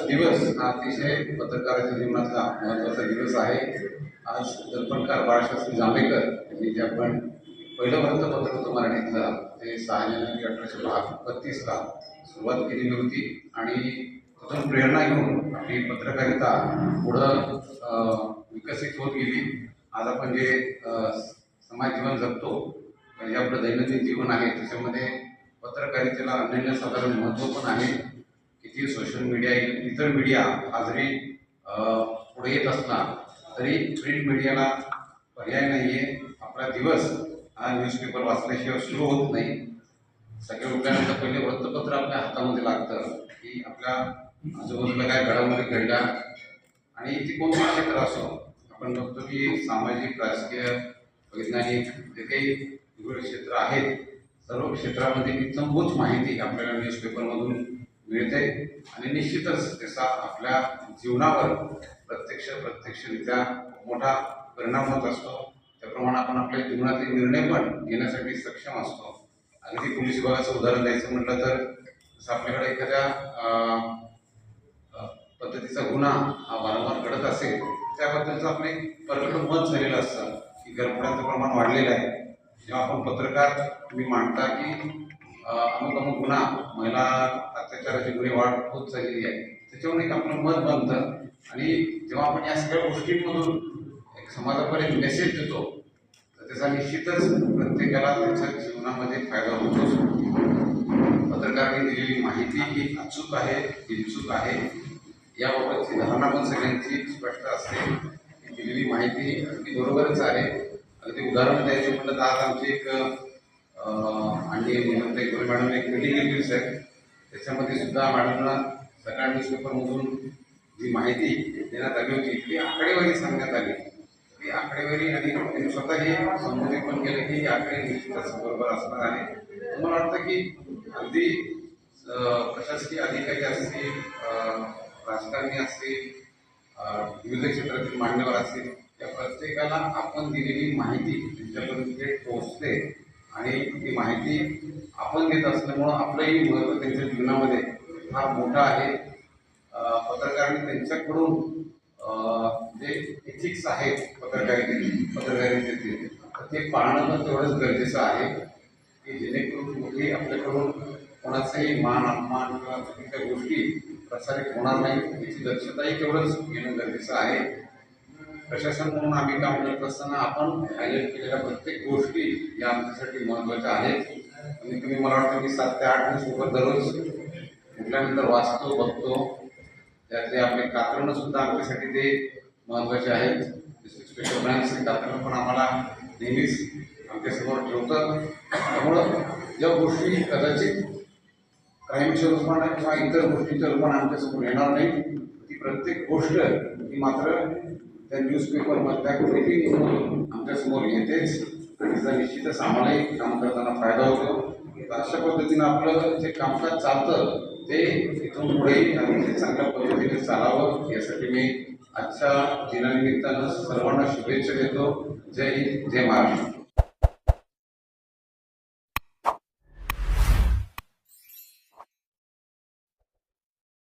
दिवस हा अतिशय पत्रकाराच्या जीवनातला महत्त्वाचा दिवस आहे. आज दर्पणकार बाळशास्त्री जांभेकर यांनी जे आपण पहिलं वृत्तपत्र होतं मराठीतलं ते सहा जानेवारी अठराशे बहा बत्तीसला सुरुवात केलेली होती आणि तिथून प्रेरणा घेऊन आपली पत्रकारिता पुढं विकसित होत गेली. आज आपण जे समाज जीवन जगतो जे आपलं दैनंदिन जीवन आहे त्याच्यामध्ये पत्रकारितेला अनन्यसाधारण महत्त्व पण आहे. किती सोशल मीडिया इतर मीडिया हा जरी पुढे येत असला तरी प्रिंट मीडियाला पर्याय नाही आहे आपला दिवस हा न्यूजपेपर वाचल्याशिवाय सुरू होत नाही. सगळे उठल्यानंतर पहिले वृत्तपत्र आपल्या हातामध्ये लागतं की आपल्या आजूबाजूला काय घडामोडी घडल्या. आणि ती कोणती क्षेत्र असो आपण बघतो की सामाजिक राजकीय वैज्ञानिक जे काही वेगवेगळे क्षेत्र आहेत सर्व क्षेत्रामध्ये इत्तमभूत माहिती आपल्याला न्यूजपेपरमधून मिळते. आणि निश्चितच त्याचा आपल्या जीवनावर प्रत्यक्ष प्रत्यक्षरित्या मोठा परिणाम होत असतो. त्याप्रमाणे आपण आपल्या जीवनातील निर्णय पण घेण्यासाठी सक्षम असतो. अगदी पोलीस विभागाचं उदाहरण द्यायचं म्हटलं तर जसं आपल्याकडे एखाद्या पद्धतीचा गुन्हा हा वारंवार घडत असेल त्याबद्दलचं आपलं एक परखड मत झालेलं असतं. की गरफड्यांचं प्रमाण वाढलेलं आहे. जेव्हा आपण पत्रकार तुम्ही मांडता की अमुक अमुक गुन्हा महिला अत्याचाराची गुन्हे वाढ होत चाललेली आहे. त्याच्यावरून एक आपलं मत बनतं. आणि जेव्हा आपण या सगळ्या गोष्टींमधून एक समाजापर्यंत मेसेज देतो तर त्याचा निश्चितच प्रत्येकाला त्याच्या जीवनामध्ये फायदा होतोच. पत्रकारांनी दिलेली माहिती ही अचूक आहे बिनचूक आहे. याबाबतची धारणा पण सगळ्यांची स्पष्ट असते. दिलेली माहिती अगदी बरोबरच आहे. अगदी उदाहरण द्यायचं म्हटलं तर आज आमची एक आणि निमंत गोरे मॅडम एक मिटिंग घेतली सर त्याच्यामध्ये सुद्धा मॅडमला सकाळ न्यूजपेपरमधून जी माहिती देण्यात आली होती ती आकडेवारी सांगण्यात आली. ती आकडेवारी आणि त्यांनी स्वतः हे संबोधित पण केलं की ही आकडे निश्चितच बरोबर असणार आहे. मला वाटतं की अगदी प्रशासकीय अधिकारी असतील राजकारणी असतील विविध क्षेत्रातील मान्यवर असतील या प्रत्येकाला आपण दिलेली माहिती त्यांच्यापर्यंत थेट पोहोचते. आणि ती माहिती आपण देत असल्यामुळं आपलंही महत्त्व त्यांच्या जीवनामध्ये फार मोठं आहे. पत्रकारांनी त्यांच्याकडून जे एथिक्स आहेत पत्रकारितेचे पत्रकारितेचे ते पाळणं पण तेवढंच गरजेचं आहे की जेणेकरून कुठेही आपल्याकडून कोणाचाही मान अपमान किंवा चुकीच्या गोष्टी प्रसारित होणार नाही याची दक्षताही तेवढंच घेणं गरजेचं आहे. प्रशासन म्हणून आम्ही काम करत असताना आपण हायलाईट केलेल्या प्रत्येक गोष्टी या आमच्यासाठी महत्त्वाच्या आहेत. आणि तुम्ही मला वाटतं की सात ते आठ सोबत दररोज उठल्यानंतर वाचतो बघतो. त्यातले आपले कात्रणं सुद्धा आमच्यासाठी ते महत्त्वाचे आहेत. स्पेशल ब्रांच कात्रणं पण आम्हाला नेहमीच आमच्यासमोर ठेवतात. त्यामुळं ज्या गोष्टी कदाचित क्राईमच्या रूपानं किंवा इतर गोष्टीच्या रूपानं आमच्यासमोर येणार नाही ती प्रत्येक गोष्ट ही मात्र त्या न्यूजपेपरमधल्या क्लिपिंगमधून आमच्यासमोर येतेच. आणि तिचा निश्चितच आम्हालाही काम करताना फायदा होतो. तर अशा पद्धतीनं आपलं जे कामकाज चालतं ते इथून पुढेही अतिशय चांगल्या पद्धतीने चालावं यासाठी मी आजच्या दिनानिमित्तानं सर्वांना शुभेच्छा देतो. जय हिंद जय महाराष्ट्र.